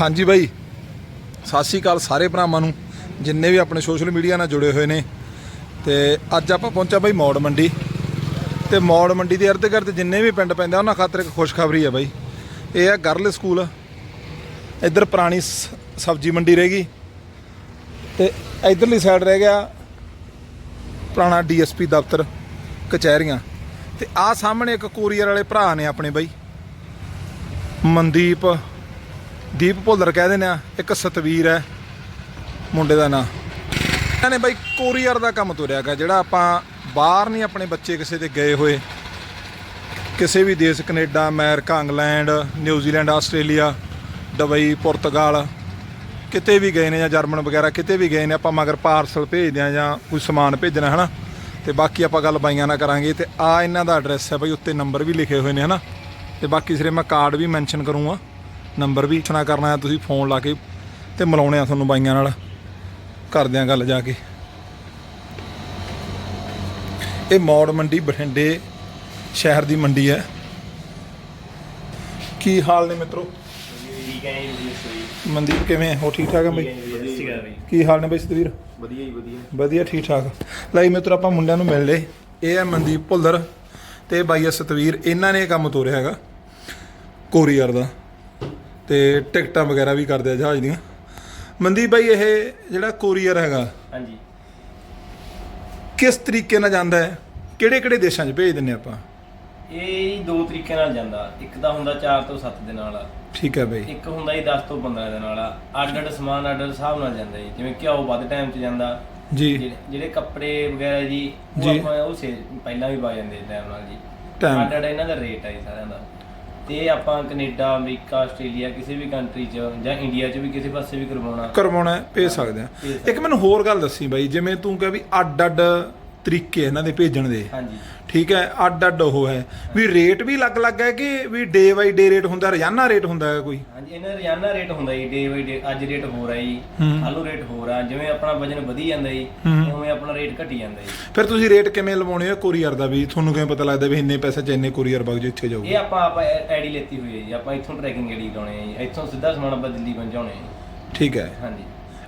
ਹਾਂਜੀ ਬਾਈ। ਸਤਿ ਸ਼੍ਰੀ ਅਕਾਲ ਸਾਰੇ ਭਰਾਵਾਂ ਨੂੰ, ਜਿੰਨੇ ਵੀ ਆਪਣੇ ਸੋਸ਼ਲ ਮੀਡੀਆ ਨਾਲ ਜੁੜੇ ਹੋਏ ਨੇ। ਤੇ ਅੱਜ ਆਪਾਂ ਪਹੁੰਚਾ ਬਾਈ ਮੌੜ ਮੰਡੀ। ਤੇ ਮੌੜ ਮੰਡੀ ਦੇ ਅਰਧ ਗਿਰਦ ਜਿੰਨੇ ਵੀ ਪਿੰਡ ਪੈਂਦੇ ਆ, ਉਹਨਾਂ ਖਾਤਰ ਇੱਕ ਖੁਸ਼ਖਬਰੀ ਹੈ ਬਾਈ। ਇਹ ਹੈ ਗਰਲ ਸਕੂਲ। ਇੱਧਰ ਪੁਰਾਣੀ ਸ- ਸਬਜ਼ੀ ਮੰਡੀ ਰਹਿ ਗਈ। ਤੇ ਇਧਰਲੀ ਸਾਈਡ ਰਹਿ ਗਿਆ ਪੁਰਾਣਾ ਡੀਐਸਪੀ ਦਫ਼ਤਰ, ਕਚਹਿਰੀਆਂ। ਤੇ ਆਹ ਸਾਹਮਣੇ ਇੱਕ ਕੋਰੀਅਰ ਵਾਲੇ ਭਰਾ ਨੇ ਆਪਣੇ ਬਾਈ। ਮਨਦੀਪ ਦੀਪ ਭੁੱਲਰ ਕਹਿ ਦਿੰਦੇ ਆ, ਇੱਕ ਸਤਵੀਰ ਹੈ, ਮੁੰਡੇ ਦਾ ਨਾਂ। ਇਹਨਾਂ ਨੇ ਬਾਈ ਕੋਰੀਅਰ ਦਾ ਕੰਮ ਤੁਰਿਆਗਾ ਜਿਹੜਾ ਆਪਾਂ ਬਾਹਰ ਨਹੀਂ ਆਪਣੇ ਬੱਚੇ ਕਿਸੇ ਦੇ ਗਏ ਹੋਏ। ਕਿਸੇ ਵੀ ਦੇਸ਼, Canada, America, England New Zealand Australia, Dubai, ਪੁਰਤਗਾਲ, ਕਿਤੇ ਵੀ ਗਏ ਨੇ ਜਾਂ ਜਰਮਨ ਵਗੈਰਾ, ਕਿਤੇ ਵੀ ਗਏ ਨੇ, ਆਪਾਂ ਮਗਰ ਪਾਰਸਲ ਭੇਜਦੇ ਆ ਜਾਂ ਕੋਈ ਸਮਾਨ ਭੇਜਣਾ, ਹਨਾ? ਤੇ ਬਾਕੀ ਆਪਾਂ ਗੱਲ ਬਾਈਆਂ ਨਾਲ ਕਰਾਂਗੇ, ਤੇ ਆ ਇਹਨਾਂ ਦਾ ਐਡਰੈਸ ਹੈ ਬਈ, ਉੱਤੇ ਨੰਬਰ ਵੀ ਲਿਖੇ ਹੋਏ ਨੇ, ਹਨਾ? ਤੇ ਬਾਕੀ ਸਿਰੇ ਮੈਂ ਕਾਰਡ ਵੀ ਮੈਂਸ਼ਨ ਕਰੂੰਗਾ। ਨੰਬਰ ਵੀ ਸੁਣਾ ਕਰਨਾ ਹੈ ਤੁਸੀਂ ਫੋਨ ਲਾ ਕੇ ਤੇ ਮਿਲਾਉਣੇ ਆ ਤੁਹਾਨੂੰ ਬਾਈਆਂ ਨਾਲ। ਕਰਦੇ ਆ ਗੱਲ ਜਾ ਕੇ। ਇਹ ਮੌੜ ਮੰਡੀ ਬਠਿੰਡੇ ਸ਼ਹਿਰ ਦੀ ਮੰਡੀ ਹੈ। ਕੀ ਹਾਲ ਨੇ ਮਿੱਤਰੋ? ਮਨਦੀਪ ਕਿਵੇਂ? ਹੈ ਠੀਕ ਠਾਕ ਹੈ ਬਈ? ਕੀ ਹਾਲ ਨੇ ਬਈ ਸਤਵੀਰ? ਵਧੀਆ ਹੀ ਵਧੀਆ। ਵਧੀਆ ਠੀਕ ਠਾਕ। ਲਈ ਮਿੱਤਰ ਆਪਾਂ ਮੁੰਡਿਆਂ ਨੂੰ ਮਿਲ ਲਏ। ਇਹ ਹੈ ਮਨਦੀਪ ਭੁੱਲਰ ਤੇ ਬਾਈ ਹੈ ਸਤਵੀਰ। ਇਹਨਾਂ ਨੇ ਇਹ ਕੰਮ ਤੋਰਿਆ ਹੈਗਾ। ਕੋਰੀਅਰ ਦਾ। ਤੇ ਟਿਕਟਾਂ ਵਗੈਰਾ ਵੀ ਕਰਦੇ ਆ ਜਹਾਜ਼ ਦੀਆਂ। ਮਨਦੀਪ ਬਾਈ ਇਹ ਜਿਹੜਾ ਕੋਰੀਅਰ ਹੈਗਾ ਹਾਂਜੀ। ਕਿਸ ਤਰੀਕੇ ਨਾਲ ਜਾਂਦਾ ਹੈ? ਕਿਹੜੇ ਕਿਹੜੇ ਦੇਸ਼ਾਂ 'ਚ ਭੇਜ ਦਿੰਨੇ ਆਪਾਂ? ਇਹ ਦੋ ਤਰੀਕੇ ਨਾਲ ਜਾਂਦਾ। ਇੱਕ ਤਾਂ ਹੁੰਦਾ 4 ਤੋਂ 7 ਦੇ ਨਾਲ। ਠੀਕ ਹੈ ਬਾਈ ਇੱਕ ਹੁੰਦਾ ਜੀ 10 ਤੋਂ 15 ਦੇ ਨਾਲ। ਅੱਡ ਅੱਡ ਸਮਾਨ ਅੱਡ ਹਿਸਾਬ ਨਾਲ ਜਾਂਦਾ ਜੀ। ਜਿਵੇਂ ਘਿਓ ਵੱਧ ਟਾਈਮ 'ਚ ਜਾਂਦਾ। ਜੀ। ਜਿਹੜੇ- ਕੱਪੜੇ ਵਗੈਰਾ ਜੀ ਉਹ। ਆਪਾਂ ਉਹ ਸੇ ਪਹਿਲਾਂ ਵੀ ਪਾ ਜਾਂਦੇ ਟਾਈਮ ਨਾਲ ਜੀ। ਅੱਡ ਅੱਡ ਇਹਨਾਂ ਦਾ ਰੇਟ ਹੈ ਜੀ ਸਾਰਿਆਂ ਦਾ। ਤੇ ਇਹ ਆਪਾਂ ਕੈਨੇਡਾ ਅਮਰੀਕਾ ਆਸਟ੍ਰੇਲੀਆ ਕਿਸੇ ਵੀ ਕੰਟਰੀ 'ਚ ਜਾਂ ਇੰਡੀਆ 'ਚ ਵੀ ਕਿਸੇ ਪਾਸੇ ਵੀ ਕਰਵਾਉਣਾ। ਕਰਵਾਉਣਾ ਹੈ, ਭੇਜ ਸਕਦੇ ਆ ਭੇਜ ਸਕਦੇ ਇੱਕ ਮੈਨੂੰ ਹੋਰ ਗੱਲ ਦੱਸੀ ਬਾਈ ਜਿਵੇਂ ਤੂੰ ਕਹੇ ਵੀ ਅੱਡ ਅੱਡ ਤਰੀਕੇ ਇਹਨਾਂ ਦੇ ਭੇਜਣ ਦੇ। ਹਾਂਜੀ। ਠੀਕ ਹੈ ਅੱਡ ਅੱਡ ਉਹ ਹੈ। ਵੀ ਰੇਟ ਵੀ ਅਲੱਗ-ਅਲੱਗ ਹੈ ਕਿ ਵੀ ਡੇ ਬਾਈ ਡੇ ਰੇਟ ਹੁੰਦਾ ਰੋਜ਼ਾਨਾ ਰੇਟ ਹੁੰਦਾ ਹੈ ਕੋਈ? ਹਾਂਜੀ ਇਹਨਾਂ ਦਾ ਰੋਜ਼ਾਨਾ ਰੇਟ ਹੁੰਦਾ ਜੀ ਡੇ ਬਾਈ ਡੇ ਅੱਜ ਰੇਟ ਹੋ ਰਿਹਾ ਜੀ ਹੂੰ। ਕੱਲ੍ਹ ਨੂੰ ਰੇਟ ਹੋ ਰਿਹਾ ਜਿਵੇਂ ਆਪਣਾ ਵਜਨ ਵਧੀ ਜਾਂਦਾ ਜੀ। ਉਵੇਂ ਆਪਣਾ ਰੇਟ ਘਟੀ ਜਾਂਦਾ ਜੀ। ਫਿਰ ਤੁਸੀਂ ਰੇਟ ਕਿਵੇਂ ਲਵਾਉਣੇ ਹੋ ਕੋਰੀਅਰ ਦਾ ਵੀ? ਤੁਹਾਨੂੰ ਕਿਵੇਂ ਪਤਾ ਲੱਗਦਾ ਵੀ ਇੰਨੇ ਪੈਸੇ ਚ ਇੰਨੇ ਕੋਰੀਅਰ ਬਗ ਜਿੱਥੇ ਇਹ ਜਾਊਗਾ ਆਪਾਂ ਆਪ ਆਈਡੀ ਲੈਤੀ ਹੋਈ ਹੈ ਜੀ ਆਪਾਂ ਇੱਥੋਂ ਟਰੈਕਿੰਗ ਆਈਡੀ ਲਾਉਣੇ ਆ ਜੀ ਇੱਥੋਂ ਸਿੱਧਾ ਸਮਾਨ ਆਪਾਂ ਦਿੱਲੀ ਪਹੁੰਚਾਉਣੇ ਆ ਜੀ। ਠੀਕ ਹੈ। ਹਾਂਜੀ।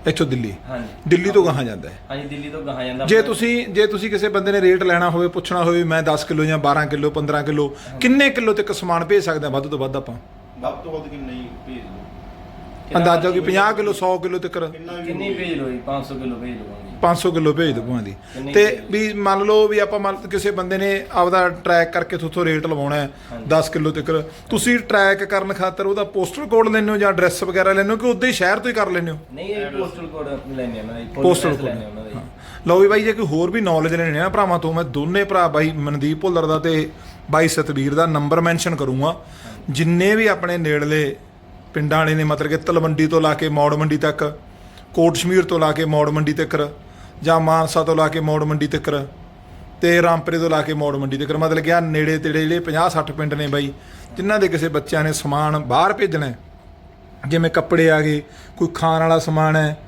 ਇੱਥੋਂ ਦਿੱਲੀ। ਹਾਂਜੀ। ਦਿੱਲੀ ਤੋਂ ਕਹਾਂ ਜਾਂਦਾ ਹੈ। ਹਾਂਜੀ ਦਿੱਲੀ ਤੋਂ ਗਾਹਾਂ ਜਾਂਦਾ। ਜੇ ਤੁਸੀਂ ਜੇ ਤੁਸੀਂ ਕਿਸੇ ਬੰਦੇ ਨੇ ਰੇਟ ਲੈਣਾ ਹੋਵੇ ਪੁੱਛਣਾ ਹੋਵੇ ਮੈਂ 10 ਕਿਲੋ ਜਾਂ 12 ਕਿਲੋ 15 ਕਿਲੋ ਕਿੰਨੇ ਕਿਲੋ ਤੱਕ ਸਮਾਨ ਭੇਜ ਸਕਦੇ ਹਾਂ? ਵੱਧ ਤੋਂ ਵੱਧ ਆਪਾਂ। ਵੱਧ ਤੋਂ ਵੱਧ ਕਿੰਨਾ ਹੀ ਭੇਜ ਦਿਓ। ਕਿੰਨਾ ਅੰਦਾਜ਼ਾ ਕਿ ਮਰਜ਼ੀ 50 ਕਿਲੋ 100 ਕਿਲੋ ਤੱਕ। ਕਿੰਨਾ ਵੀ ਕਿੰਨੀ ਭੇਜ ਲਓ ਜੀ? 500 ਕਿਲੋ ਭੇਜ ਲਵਾਂਗੇ 500 ਕਿਲੋ ਭੇਜ ਦੋ ਭਾਂ ਦੀ ਤੇ ਵੀ ਮੰਨ ਲਓ ਵੀ ਆਪਾਂ ਮੰਨ ਕਿਸੇ ਬੰਦੇ ਨੇ ਆਪਦਾ ਟਰੈਕ ਕਰਕੇ ਥੋਥੋਂ ਰੇਟ ਲਵਾਉਣਾ ਹੈ ਹਾਂਜੀ। 10 ਕਿਲੋ ਤੱਕ। ਤੁਸੀਂ ਟਰੈਕ ਕਰਨ ਖਾਤਰ ਉਹਦਾ ਪੋਸਟਲ ਕੋਡ ਲੈਂਦੇ ਹੋ ਜਾਂ ਐਡਰੈਸ ਵਗੈਰਾ ਲੈਂਦੇ ਹੋ ਕਿ ਉਦਾਂ ਹੀ ਸ਼ਹਿਰ ਤੋਂ ਹੀ ਕਰ ਲੈਂਦੇ ਹੋ? ਨਹੀਂ ਇਹ ਪੋਸਟਲ ਕੋਡ ਲੈਣੇ ਉਹਨਾਂ ਦਾ। ਪੋਸਟਲ ਕੋਡ ਲੈਣੇ ਲਓ ਵੀ ਬਾਈ ਜੇ ਕੋਈ ਹੋਰ ਵੀ ਨੌਲੇਜ ਲੈਣੀ ਹੈ ਭਰਾਵਾਂ ਤੋਂ ਮੈਂ ਦੋਨੇ ਭਰਾ ਬਾਈ ਮਨਦੀਪ ਭੁੱਲਰ ਦਾ ਤੇ ਬਾਈ ਸਤਵੀਰ ਦਾ ਨੰਬਰ ਮੈਂਸ਼ਨ ਕਰੂੰਗਾ। ਜਿੰਨੇ ਵੀ ਆਪਣੇ ਨੇੜਲੇ ਪਿੰਡਾਂ ਵਾਲੇ ਨੇ ਮਤਲਬ ਕਿ ਤਲਵੰਡੀ ਤੋਂ ਲਾ ਕੇ ਮੌੜ ਮੰਡੀ ਤੱਕ ਕੋਟ ਸ਼ਮੀਰ ਤੋਂ ਲਾ ਕੇ ਮੌੜ ਮੰਡੀ ਤੱਕ ਜਾਂ ਮਾਨਸਾ ਤੋਂ ਲਾ ਕੇ ਮੌੜ ਮੰਡੀ ਤੱਕ ਤੇ ਰਾਮਪਰੇ ਤੋਂ ਲਾ ਕੇ ਮੌੜ ਮੰਡੀ ਤੱਕ ਮਤਲਬ ਕਿ ਆ ਨੇੜੇ ਤੇੜੇ ਜਿਹੜੇ 50 60 ਪਿੰਡ ਨੇ ਬਾਈ, ਜਿਨ੍ਹਾਂ ਦੇ ਕਿਸੇ ਬੱਚਿਆਂ ਨੇ ਸਮਾਨ ਬਾਹਰ ਭੇਜਣਾ ਜਿਵੇਂ ਕੱਪੜੇ ਆ ਗਏ, ਕੋਈ ਖਾਣ ਵਾਲਾ ਸਮਾਨ ਹੈ,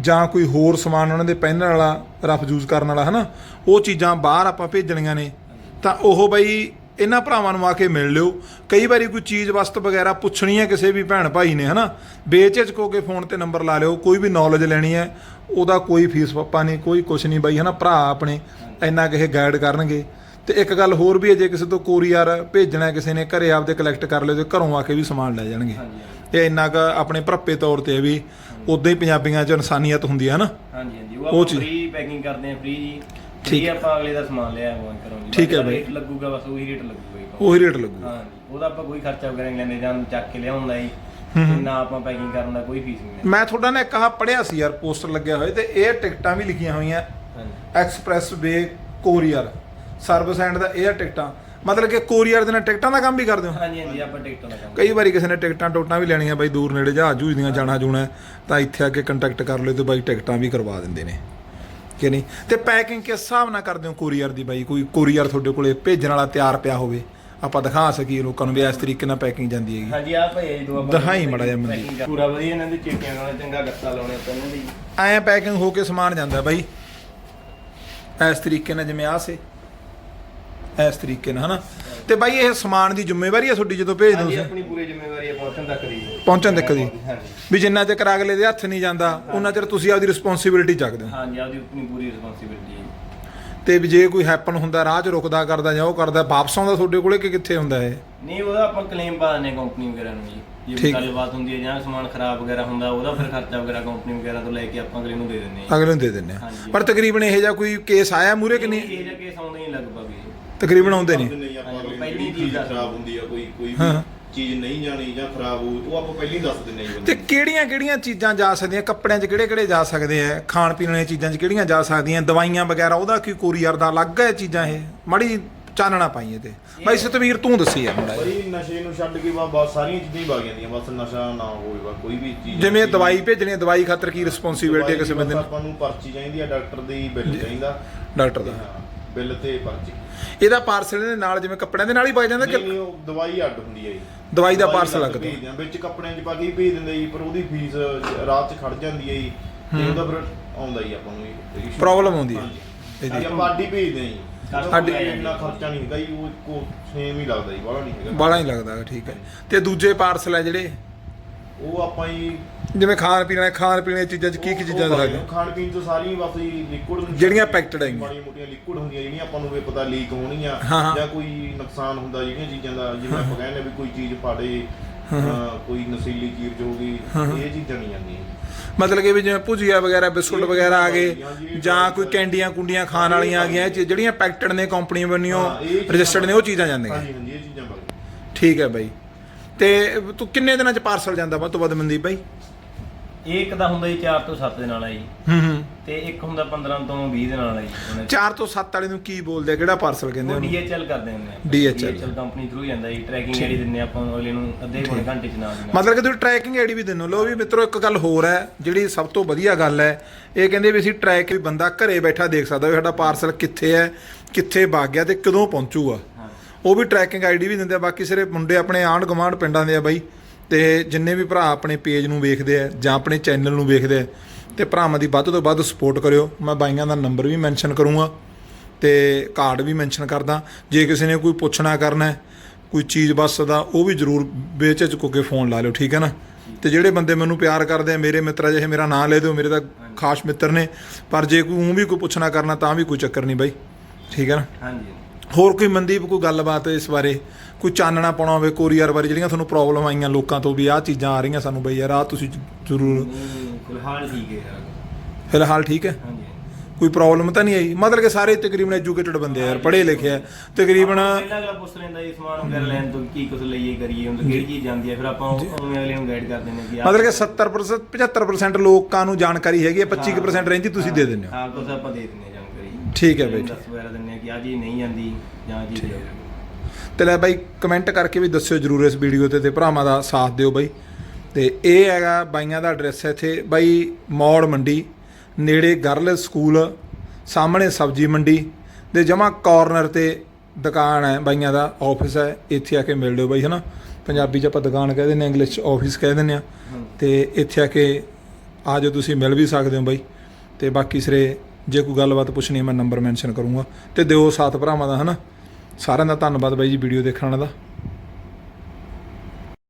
ਜਾਂ ਕੋਈ ਹੋਰ ਸਮਾਨ ਉਹਨਾਂ ਦੇ ਪਹਿਨਣ ਵਾਲਾ, ਰਫ ਯੂਜ਼ ਕਰਨ ਵਾਲਾ, ਹਨਾ? ਉਹ ਚੀਜ਼ਾਂ ਬਾਹਰ ਆਪਾਂ ਭੇਜਣੀਆਂ ਨੇ। ਤਾਂ ਉਹ ਬਈ ਇਹਨਾਂ ਭਰਾਵਾਂ ਨੂੰ ਆ ਕੇ ਮਿਲ ਲਿਓ। ਕਈ ਵਾਰੀ ਕੋਈ ਚੀਜ਼ ਵਸਤ ਵਗੈਰਾ ਪੁੱਛਣੀ ਹੈ ਕਿਸੇ ਵੀ ਭੈਣ ਭਾਈ ਨੇ, ਹਨਾ? ਬੇਝਿਜਕ ਹੋ ਕੇ ਫੋਨ ਤੇ ਨੰਬਰ ਲਾ ਲਿਓ, ਕੋਈ ਵੀ ਨੌਲੇਜ ਲੈਣੀ ਹੈ ਉਹਦਾ ਕੋਈ ਫੀਸ ਪੱਪਾ ਨਹੀਂ ਕੋਈ ਕੁਛ ਨਹੀਂ ਬਾਈ ਹਨਾ ਭਰਾ ਆਪਣੇ ਇੰਨਾ ਕਿਸੇ ਗਾਈਡ ਕਰਨਗੇ। ਤੇ ਇੱਕ ਗੱਲ ਹੋਰ ਵੀ ਹੈ ਜੇ ਕਿਸੇ ਤੋਂ ਕੋਰੀਅਰ ਭੇਜਣਾ ਹੈ ਕਿਸੇ ਨੇ ਘਰੇ ਆਪਦੇ ਕਲੈਕਟ ਕਰ ਲਿਓ ਤੇ ਘਰੋਂ ਆ ਕੇ ਵੀ ਸਮਾਨ ਲੈ ਜਾਣਗੇ। ਹਾਂਜੀ ਇਹ ਇੰਨਾ ਕੁ ਆਪਣੇ ਭਰਪੇ ਤੌਰ ਤੇ ਵੀ ਉਦਾਂ ਹੀ ਪੰਜਾਬੀਆਂ 'ਚ ਇਨਸਾਨੀਅਤ ਹੁੰਦੀ ਹੈ ਨਾ ਹਾਂਜੀ ਹਾਂਜੀ। ਉਹ ਉਹ ਆਪਾਂ ਚੀਜ਼। ਫ੍ਰੀ ਪੈਕਿੰਗ ਕਰਦੇ ਆ ਫ੍ਰੀ ਜੀ। ਠੀਕ ਠੀਕ ਆਪਾਂ ਅਗਲੇ ਦਾ ਸਮਾਨ ਲਿਆ ਆਵਾਂ ਕਰੋ ਜੀ। ਠੀਕ ਹੈ ਬਾਈ। ਰੇਟ ਲੱਗੂਗਾ ਬਸ ਉਹੀ ਰੇਟ ਲੱਗੂਗਾ ਜੀ। ਉਹੀ ਰੇਟ ਲੱਗੂਗਾ। ਹਾਂ ਉਹਦਾ ਆਪਾਂ ਕੋਈ ਖਰਚਾ ਵਗੈਰਾ ਨਹੀਂ ਲੈਂਦੇ ਜਾਂ ਚੱਕ ਕੇ ਲਿਆਉਣ ਦਾ ਜੀ। ਹੂੰ ਹੂੰ। ਤੇ ਨਾ ਆਪਾਂ ਪੈਕਿੰਗ ਕਰਨ ਦਾ ਕੋਈ ਫੀਸ ਨਹੀਂ ਮੈਂ ਤੁਹਾਡਾ ਨੇ ਕਹਾ ਪੜਿਆ ਸੀ ਯਾਰ ਪੋਸਟਰ ਲੱਗਿਆ ਹੋਇਆ ਤੇ ਇਹ ਟਿਕਟਾਂ ਵੀ ਲਿਖੀਆਂ ਹੋਈਆਂ। ਹਾਂਜੀ। Express way courier service and the air ਟਿਕਟਾਂ। ਮਤਲਬ ਕਿ ਕੋਰੀਅਰ ਦੇ ਨਾਲ ਟਿਕਟਾਂ ਦਾ ਕੰਮ ਵੀ ਕਰਦੇ ਹੋ? ਹਾਂਜੀ ਹਾਂਜੀ ਆਪਾਂ ਟਿਕਟਾਂ ਦਾ ਕੰਮ ਕਈ ਵਾਰੀ ਕਿਸੇ ਨੇ ਟਿਕਟਾਂ ਟੋਟਾਂ ਵੀ ਲੈਣੀਆਂ ਬਾਈ ਦੂਰ ਨੇੜੇ ਜਹਾਜ਼ ਜੂਝ ਦੀਆਂ ਜਾਣਾ ਜੂਣਾ ਤਾਂ ਇੱਥੇ ਆ ਕੇ ਕੰਟੈਕਟ ਕਰ ਲਿਓ ਤੇ ਬਾਈ ਟਿਕਟਾਂ ਵੀ ਕਰਵਾ ਦਿੰਦੇ ਨੇ। ਕਿ ਨਹੀਂ? ਤੇ ਪੈਕਿੰਗ ਕਿਸ ਹਿਸਾਬ ਨਾਲ ਕਰਦੇ ਹੋ ਕੋਰੀਅਰ ਦੀ ਬਾਈ? ਕੋਈ ਕੋਰੀਅਰ ਤੁਹਾਡੇ ਕੋਲੇ ਭੇਜਣ ਵਾਲਾ ਤਿਆਰ ਪਿਆ ਹੋਵੇ? ਆਪਾਂ ਦਿਖਾ ਸਕੀਏ ਲੋਕਾਂ ਨੂੰ ਵੀ ਇਸ ਤਰੀਕੇ ਨਾਲ ਪੈਕਿੰਗ ਜਾਂਦੀ ਹੈਗੀ। ਹਾਂਜੀ ਆ ਭਾਈ ਦੋ ਆਪਾਂ ਦਿਖਾਈ ਮਾੜਾ ਜਿਹਾ ਮੰਦੀ। ਪੂਰਾ ਵਧੀਆ ਇਹਨਾਂ ਦੇ ਚਿੱਟਿਆਂ ਨਾਲ ਚੰਗਾ ਗੱਤਾ ਲਾਉਣੇ ਇਹਨਾਂ ਦੀ ਐਂ ਪੈਕਿੰਗ ਹੋ ਕੇ ਸਮਾਨ ਜਾਂਦਾ ਬਾਈ। ਇਸ ਤਰੀਕੇ ਨਾਲ ਜਿਵੇਂ ਆਹ ਸੇ। ਇਸ ਤਰੀਕੇ ਨਾਲ ਹਨਾ? ਤੇ ਬਾਈ ਇਹ ਸਮਾਨ ਦੀ ਜ਼ਿੰਮੇਵਾਰੀ ਹੈ ਤੁਹਾਡੀ ਜਦੋਂ ਭੇਜ ਦੋ ਹਾਂਜੀ ਤੁਸੀਂ? ਆਪਣੀ ਪੂਰੀ ਜ਼ਿੰਮੇਵਾਰੀ ਹੈ ਪਹੁੰਚਣ ਤੱਕ ਦੀ। ਪਹੁੰਚਣ ਤੱਕ ਦੀ। ਵੀ ਜਿੰਨਾ ਚਿਰ ਅਗਲੇ ਦੇ ਹੱਥ ਨਹੀਂ ਜਾਂਦਾ ਉਹਨਾਂ ਚਿਰ ਤੁਸੀਂ ਆਪਦੀ ਰਿਸਪੌਂਸਿਬਿਲਟੀ ਚੱਕਦੇ ਹੋ। ਹਾਂਜੀ ਆਪਦੀ ਆਪਣੀ ਪੂਰੀ ਰਿਸਪੌਂਸਿਬਿਲਟੀ ਹੈ ਤੇ ਵੀ ਜੇ ਕੋਈ ਹੈਪਨ ਹੁੰਦਾ ਰਾਹ 'ਚ ਰੁਕਦਾ ਕਰਦਾ ਜਾਂ ਉਹ ਕਰਦਾ ਵਾਪਸ ਆਉਂਦਾ ਤੁਹਾਡੇ ਕੋਲੇ ਕਿ ਕਿੱਥੇ ਹੁੰਦਾ ਇਹ? ਨਹੀਂ ਉਹਦਾ ਆਪਾਂ ਕਲੇਮ ਪਾ ਦਿੰਦੇ ਕੰਪਨੀ ਵਗੈਰਾ ਨੂੰ ਜੀ। ਜੇ ਗੱਲਬਾਤ ਹੁੰਦੀ ਹੈ ਜਾਂ ਸਮਾਨ ਖਰਾਬ ਵਗੈਰਾ ਹੁੰਦਾ ਉਹਦਾ ਫਿਰ ਖਰਚਾ ਵਗੈਰਾ ਕੰਪਨੀ ਵਗੈਰਾ ਤੋਂ ਲੈ ਕੇ ਆਪਾਂ ਅਗਲੇ ਨੂੰ ਦੇ ਦਿੰਦੇ ਹਾਂ ਅਗਲੇ ਨੂੰ ਦੇ ਦਿੰਦੇ ਹਾਂਜੀ। ਪਰ ਤਕਰੀਬਨ ਇਹ ਜਿਹਾ ਕੋਈ ਕੇਸ ਆਇਆ ਮੂਰੇ ਕਿ ਨਹੀਂ? ਇਹ ਜਿਹਾ ਕੇਸ ਆਉਂਦੇ ਨਹੀਂ ਲਗਭਗ ਜੀ। ਤਕਰੀਬਨ ਆਉਂਦੇ ਨਹੀਂ। ਪਹਿਲੀ ਚੀਜ਼ ਖਰਾਬ ਹੁੰਦੀ ਆ ਕੋਈ ਕੋਈ ਹਾਂ। ਵੀ ਚੀਜ਼ ਨਹੀਂ ਜਾਣੀ ਜਾਂ ਖਰਾਬ ਹੋ ਉਹ ਆਪਾਂ ਪਹਿਲਾਂ ਹੀ ਦੱਸ ਹਾਂ ਜੀ ਤੇ। ਕਿਹੜੀਆਂ ਕਿਹੜੀਆਂ ਚੀਜ਼ਾਂ ਜਾ ਸਕਦੀਆਂ? ਕੱਪੜਿਆਂ 'ਚ ਕਿਹੜੇ ਕਿਹੜੇ ਜਾ ਸਕਦੇ ਆ? ਖਾਣ ਪੀਣ ਵਾਲੀਆਂ ਚੀਜ਼ਾਂ 'ਚ ਕਿਹੜੀਆਂ ਜਾ ਸਕਦੀਆਂ? ਦਵਾਈਆਂ ਵਗੈਰਾ ਉਹਦਾ ਕੀ ਕੋਰੀਅਰ ਦਾ ਅਲੱਗ ਹੈ ਚੀਜ਼ਾਂ ਇਹ? ਮਾੜੀ ਚਾਨਣਾ ਪਾਈਏ ਤੇ ਬਾਈ ਸਤਵੀਰ ਤੂੰ ਦੱਸੀ ਯਾਰ ਮਾੜਾ ਜਿਹਾ। ਬਈ ਨਸ਼ੇ ਨੂੰ ਛੱਡ ਕੇ ਬਾ ਬਸ ਸਾਰੀਆਂ ਚੀਜ਼ਾਂ ਹੀ ਵਗ ਜਾਂਦੀਆਂ ਬਸ ਨਸ਼ਾ ਨਾ ਹੋਵੇ ਬਸ ਕੋਈ ਵੀ ਚੀਜ਼ ਜਿਵੇਂ ਦਵਾਈ ਭੇਜਣੀ ਹੈ ਦਵਾਈ ਖਾਤਰ ਕੀ ਰਿਸਪੌਂਸਿਬਿਲਟੀ ਹੈ ਕਿਸੇ ਦਵਾਈ ਬੰਦੇ ਬਸ ਨੂੰ? ਆਪਾਂ ਨੂੰ ਪਰਚੀ ਚਾਹੀਦੀ ਆ ਡਾਕਟਰ ਦੀ ਬਿੱਲ ਚਾਹੀਦਾ। ਡਾਕਟਰ ਦਾ। ਹਾਂ। ਬਿੱਲ ਤੇ ਪਰਚੀ। ਇਹਦਾ ਪਾਰਸਲ ਦੇ ਨਾਲ ਜਿਵੇਂ ਕੱਪੜਿਆਂ ਦੇ ਨਾਲ ਹੀ ਪਾਈ ਜਾਂਦਾ ਨਹੀਂ ਕਿ ਨਹੀਂ ਉਹ ਦਵਾਈ ਅੱਡ ਹੁੰਦੀ ਹੈ ਜੀ। ਦਵਾਈ ਦਾ ਪਾਰਸਲ ਅਲੱਗ ਲੱਗਦਾ। ਭੇਜਦੇ ਆ ਵਿੱਚ ਕੱਪੜਿਆਂ 'ਚ ਪਾ ਕੇ ਹੀ ਭੇਜ ਦਿੰਦੇ ਜੀ ਪਰ ਉਹਦੀ ਫੀਸ ਰਾਤ 'ਚ ਖੜ ਜਾਂਦੀ ਹੈ ਜੀ। ਤੇ ਉਹਦਾ ਫਿਰ ਆਉਂਦਾ ਜੀ ਆਪਾਂ ਨੂੰ ਇਹ issue। Problem ਆਉਂਦੀ ਹੈ। ਇਹਦੀ। ਅੱਡ ਹੀ ਭੇਜਦੇ ਹਾਂ ਜੀ। ਸਾਡੀ- ਸਾਡੀ ਇੰਨਾ ਖਰਚਾ ਨਹੀਂ ਹੈਗਾ ਜੀ ਉਹ ਇੱਕੋ ਸੇਮ ਹੀ ਲੱਗਦਾ ਜੀ ਬਾਹਲਾ ਨਹੀਂ ਹੈਗਾ। ਬਾਲਾ ਹੀ ਲੱਗਦਾ ਗਾ, ਠੀਕ ਹੈ। ਤੇ ਦੂਜੇ ਪਾਰਸਲ ਹੈ ਜਿਹੜੇ? ਉਹ ਆਪਾਂ ਹੀ ਜਿਵੇਂ ਖਾਣ ਪੀਣ ਵਾਲੇ ਖਾਣ ਪੀਣ ਦੀਆਂ ਚੀਜ਼ਾਂ 'ਚ ਕੀ ਕੀ ਚੀਜ਼ਾਂ ਉਹ ਦਿਖਾਈਆਂ ਖਾਣ ਪੀਣ ਤੋਂ ਸਾਰੀਆਂ ਬਸ ਹੀ ਲਿਕੁਇਡ ਜਿਹੜੀਆਂ packed ਹੈਗੀਆਂ। ਮਾੜੀਆਂ ਮੋਟੀਆਂ ਲਿਕੁਇਡ ਹੁੰਦੀਆਂ ਜਿਹੜੀਆਂ ਆਪਾਂ ਨੂੰ ਵੀ ਪਤਾ ਲੀਕ ਹੋਣੀਆਂ ਹਾਂ, ਹਾਂ। ਜਾਂ ਕੋਈ ਨੁਕਸਾਨ ਹੁੰਦਾ ਜਿਹੜੀਆਂ ਚੀਜ਼ਾਂ ਦਾ ਜਿਵੇਂ ਆਪਾਂ ਕਹਿੰਦੇ ਵੀ ਕੋਈ ਚੀਜ਼ ਪਾੜੇ ਕੋਈ ਨਸ਼ੀਲੀ ਚੀਜ਼ ਹੋ ਗਈ ਇਹ ਚੀਜ਼ਾਂ ਨਹੀਂ ਜਾਂਦੀਆਂ ਮਤਲਬ ਕਿ ਵੀ ਜਿਵੇਂ ਭੁਜੀਆ ਵਗੈਰਾ ਬਿਸਕੁਟ ਵਗੈਰਾ ਆ ਗਏ ਜਾਂ ਕੋਈ ਕੈਂਡੀਆਂ ਕੁੰਡੀਆਂ ਖਾਣ ਵਾਲੀਆਂ ਆ ਗਈਆਂ ਇਹ ਚੀਜ਼ ਜਿਹੜੀਆਂ ਪੈਕਟਡ ਨੇ ਕੰਪਨੀ ਬਣੀਓ ਹਾਂ, ਇਹ ਚੀਜ਼ਾਂ ਰਜਿਸਟਰਡ ਨੇ ਉਹ ਚੀਜ਼ਾਂ ਜਾਂਦੀਆਂ। ਹਾਂਜੀ ਹਾਂਜੀ ਇਹ ਚੀਜ਼ਾਂ ਬਾਰੇ ਠੀਕ ਹੈ ਬਾਈ। ਤੇ ਤੂੰ ਕਿੰਨੇ ਦਿਨਾਂ 'ਚ ਪਾਰਸਲ ਜਾਂਦਾ ਵੱਧ ਤੋਂ ਵੱਧ ਮਨਦੀਪ ਬਾਈ? ਇਹ ਇੱਕ ਦਾ ਹੁੰਦਾ ਜੀ 4 ਤੋਂ 7 ਦੇ ਨਾਲ ਆ ਜੀ। ਹੂੰ ਹੂੰ। ਤੇ ਇੱਕ ਹੁੰਦਾ 15 ਤੋਂ 20 ਦੇ ਨਾਲ ਆ ਜੀ। ਉਹਨਾਂ 'ਚ। 4 ਤੋਂ 7 ਵਾਲੇ ਨੂੰ ਕੀ ਬੋਲਦੇ ਆ? ਕਿਹੜਾ ਪਾਰਸਲ ਕਹਿੰਦੇ ਉਹ ਉਹਨੂੰ? DHL ਕਰਦੇ ਹੁੰਦੇ ਆ। DHL ਕੰਪਨੀ ਥਰੂ ਜਾਂਦਾ ਜੀ। ਟਰੈਕਿੰਗ ਆਈਡੀ ਦਿੰਦੇ ਆ ਆਪਾਂ ਅਗਲੇ ਨੂੰ ਅੱਧੇ ਪੌਣੇ ਘੰਟੇ ਚ ਨਾਲ ਦੀ ਨਾਲ ਮਤਲਬ ਕਿ ਤੁਸੀਂ ਟਰੈਕਿੰਗ ਆਈਡੀ ਵੀ ਹੋ। ਲੋ ਵੀ ਮਿੱਤਰੋ ਇੱਕ ਗੱਲ ਹੋਰ ਹੈ ਜਿਹੜੀ ਸਭ ਤੋਂ ਵਧੀਆ ਗੱਲ ਹੈ ਇਹ ਕਹਿੰਦੇ ਵੀ ਅਸੀਂ ਟਰੈਕ ਵੀ ਬੰਦਾ ਘਰੇ ਬੈਠਾ ਦੇਖ ਸਕਦਾ ਵੀ ਸਾਡਾ ਪਾਰਸਲ ਕਿੱਥੇ ਹੈ ਕਿੱਥੇ ਵਗ ਗਿਆ ਤੇ ਕਦੋਂ ਪਹੁੰਚੂਗਾ। ਉਹ ਵੀ ਟਰੈਕਿੰਗ ਆਈਡੀ ਵੀ ਦਿੰਦੇ ਆ, ਬਾਕੀ ਸਿਰੇ ਮੁੰਡੇ ਆਪਣੇ ਆਂਢ ਗੁਆਂਢ ਪਿੰਡਾਂ ਦੇ ਆ ਬਾਈ। ਤੇ ਜਿੰਨੇ ਵੀ ਭਰਾ ਆਪਣੇ ਪੇਜ ਨੂੰ ਵੇਖਦੇ ਆ ਜਾਂ ਆਪਣੇ ਚੈਨਲ ਨੂੰ ਵੇਖਦੇ ਆ, ਤੇ ਭਰਾਵਾਂ ਦੀ ਵੱਧ ਤੋਂ ਵੱਧ ਸਪੋਰਟ ਕਰਿਓ। ਮੈਂ ਬਾਈਆਂ ਦਾ ਨੰਬਰ ਵੀ ਮੈਂਸ਼ਨ ਕਰੂੰਗਾ ਤੇ ਕਾਰਡ ਵੀ ਮੈਂਸ਼ਨ ਕਰਦਾ। ਜੇ ਕਿਸੇ ਨੇ ਕੋਈ ਪੁੱਛਣਾ ਕਰਨਾ ਕੋਈ ਚੀਜ਼ ਬਸ ਦਾ, ਉਹ ਵੀ ਜਰੂਰ ਬੇਚਿਜਕ ਕੇ ਫੋਨ ਲਾ ਲਿਓ, ਠੀਕ ਹੈ ਨਾ? ਤੇ ਜਿਹੜੇ ਬੰਦੇ ਮੈਨੂੰ ਪਿਆਰ ਕਰਦੇ ਆ, ਮੇਰੇ ਮਿੱਤਰ ਜਿਹੇ ਮੇਰਾ ਨਾਂ ਲੈ ਦਿਓ, ਮੇਰੇ ਤਾਂ ਖਾਸ ਮਿੱਤਰ ਨੇ, ਪਰ ਜੇ ਕੋਈ ਉਹ ਵੀ ਕੋਈ ਪੁੱਛਣਾ ਕਰਨਾ, ਤਾਂ ਵੀ ਕੋਈ ਚੱਕਰ ਨਹੀਂ ਬਾਈ, ਠੀਕ ਹੈ ਨਾ? ਹਾਂਜੀ। ਹੋਰ ਕੋਈ ਮਨਦੀਪ ਕੋਈ ਗੱਲਬਾਤ ਇਸ ਬਾਰੇ? ਕੋਈ ਚਾਨਣਾ ਪਾਉਣਾ ਹੋਵੇ ਕੋਰੀਅਰ ਬਾਰੇ ਜਿਹੜੀਆਂ ਤੁਹਾਨੂੰ ਪ੍ਰੋਬਲਮ ਆਈਆਂ ਲੋਕਾਂ ਤੋਂ ਵੀ ਆਹ ਚੀਜ਼ਾਂ ਆ ਰਹੀਆਂ ਸਾਨੂੰ ਬਈ ਯਾਰ ਆਹ ਤੁਸੀਂ ਜ਼ਰੂਰ ਫਿਲਹਾਲ ਠੀਕ ਹੈ ਯਾਰ। ਫਿਲਹਾਲ ਠੀਕ ਹੈ? ਹਾਂਜੀ। ਕੋਈ ਪ੍ਰੋਬਲਮ ਤਾਂ ਨਹੀਂ ਆਈ? ਮਤਲਬ ਕਿ ਸਾਰੇ ਤਕਰੀਬਨ ਐਜੂਕੇਟਡ ਬੰਦੇ ਆ ਯਾਰ ਪੜ੍ਹੇ ਲਿਖੇ ਆ। ਤਕਰੀਬਨ ਪਹਿਲਾਂ ਅਗਲਾ ਪੁੱਛ ਲੈਂਦਾ ਜੀ ਸਮਾਨ ਵਗੈਰਾ ਲੈਣ ਤੋਂ ਕੀ ਕੁਝ ਲਈਏ ਕਰੀਏ ਹੁੰਦਾ ਕਿਹੜੀ ਚੀਜ਼ ਜਾਂਦੀ ਹੈ ਫਿਰ ਆਪਾਂ ਉਹ- ਅਗਲੇ ਨੂੰ ਗਾਈਡ ਕਰ ਦਿੰਦੇ ਆਹ ਮਤਲਬ ਕਿ 70% 75% ਲੋਕਾਂ ਨੂੰ ਜਾਣਕਾਰੀ ਹੈਗੀ ਹੈ 25% ਰਹਿੰਦੀ ਤੁਸੀਂ ਦੇ ਦਿੰਦੇ ਹੋ। ਹਾਂ ਕੁਝ ਆਪਾਂ ਦੇ ਦਿੰਦੇ ਠੀਕ ਹੈ ਬਈ, ਠੀਕ। ਦੱਸ ਵਗੈਰਾ ਦਿੰਦੇ ਹਾਂ ਕਿ ਆ ਜੀ ਨਹੀਂ ਜਾਂਦੀ ਜਾਂ ਜੀ ਦੇ। ਤੇ ਲੈ ਬਾਈ ਕਮੈਂਟ ਕਰਕੇ ਵੀ ਦੱਸਿਓ ਜਰੂਰ ਇਸ ਵੀਡੀਓ ਤੇ ਤੇ ਭਰਾਵਾਂ ਦਾ ਸਾਥ ਦਿਓ ਬਾਈ। ਤੇ ਇਹ ਹੈਗਾ ਬਾਈਆਂ ਦਾ ਐਡਰੈਸ ਹੈ ਇੱਥੇ ਬਾਈ ਮੌੜ ਮੰਡੀ ਨੇੜੇ ਗਰਲ ਸਕੂਲ ਸਾਹਮਣੇ ਸਬਜ਼ੀ ਮੰਡੀ ਦੇ ਜਮਾ ਕਾਰਨਰ ਤੇ ਦੁਕਾਨ ਹੈ ਬਾਈਆਂ ਦਾ ਆਫਿਸ ਹੈ ਇੱਥੇ ਆ ਕੇ ਮਿਲ ਲਿਓ ਬਾਈ ਹਨਾ। ਪੰਜਾਬੀ ਚ ਆਪਾਂ ਦੁਕਾਨ ਕਹਿ ਦਿੰਦੇ ਹਾਂ ਇੰਗਲਿਸ਼ ਚ ਆਫਿਸ ਕਹਿ ਦਿੰਦੇ ਆ ਤੇ ਇੱਥੇ ਆ ਕੇ ਆ ਜਾਓ ਤੁਸੀਂ ਮਿਲ ਵੀ ਸਕਦੇ ਹੋ ਬਾਈ। ਤੇ ਬਾਕੀ ਸਿਰੇ ਜੇ ਕੋਈ ਗੱਲਬਾਤ ਪੁੱਛਣੀ ਹੈ, ਮੈਂ ਨੰਬਰ ਮੈਂਸ਼ਨ ਕਰੂੰਗਾ। ਤੇ ਦਿਓ ਸਾਥ ਭਰਾਵਾਂ ਦਾ, ਹਨਾ? ਸਾਰਿਆਂ ਦਾ ਧੰਨਵਾਦ ਬਾਈ ਜੀ ਵੀਡੀਓ ਦੇਖਣ ਦਾ।